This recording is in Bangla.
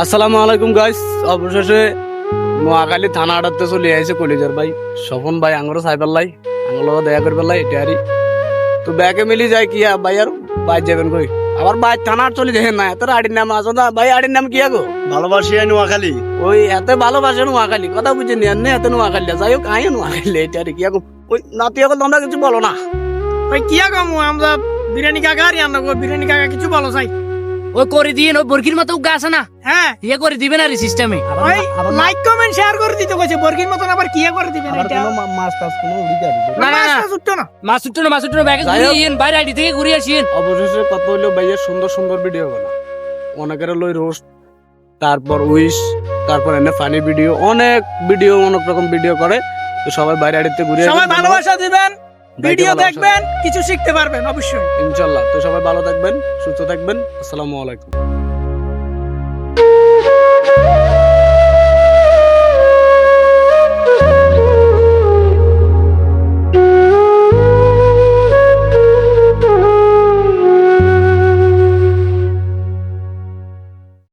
আসসালামু আলাইকুম গাইস অবশেষে নোয়াখালী থানা আড়াতে চলে আইছে কলিজার ভাই। স্বপন ভাই আঙুরও চাই পেলাই আঙুলো দয়া করে পেলাই এটা আরই তো ব্যাকে মিলি যায় কি ভাই আর বাইর যাবেন কই? আবার বাইর থানা আর চলে দেখেন না এত আড়ির নাম আসো না? ভাই আড়ির নাম কি আগো? ভালোবাসি আই নোয়াখালী। ওই এত ভালোবাসে নোয়াখালী। কথা বুঝে নিয়ে নে এত নোয়াখালী যাই হোক আয় নোয়াখালী এটা আর কি আগো? ওই নাতি এখন তোমরা কিছু বলো না। ওই কিয়া কামু আমরা বিরিয়ানি কাকা আর বিরিয়ানি কাকা কিছু বলো চাই ওই করে দিয়ে ওই বরকির মতো উগা আছে না? হ্যাঁ। ইয়ে করে দিবেন আর সিস্টেমে ওই লাইক কমেন্ট শেয়ার করে দিতে কইছে বর্গির মতন আবার কিয়া করে দিবেন এটা? মাছ টাছ কোনো উড়ি যাবে। না। মাছ উঠতো না। মাছ উঠতো না মাছ উঠতো না ব্যাগে ঘুরিয়ে ইয়েন বাইরে আইডি থেকে ঘুরিয়ে আসিয়েন। অবশেষে কত হইল ভাইয়ের সুন্দর সুন্দর ভিডিও বানা। অনেকের লই রোস্ট তারপর উইশ তারপর এনে ফানি ভিডিও অনেক ভিডিও অনেক রকম ভিডিও করে। তো সবাই বাইরে আড়িতে ঘুরে সবাই ভালোবাসা দিবেন। ভিডিও দেখবেন কিছু শিখতে পারবেন অবশ্যই। ইনশাল্লাহ। তো সবাই ভালো থাকবেন সুস্থ থাকবেন। আসসালামু আলাইকুম।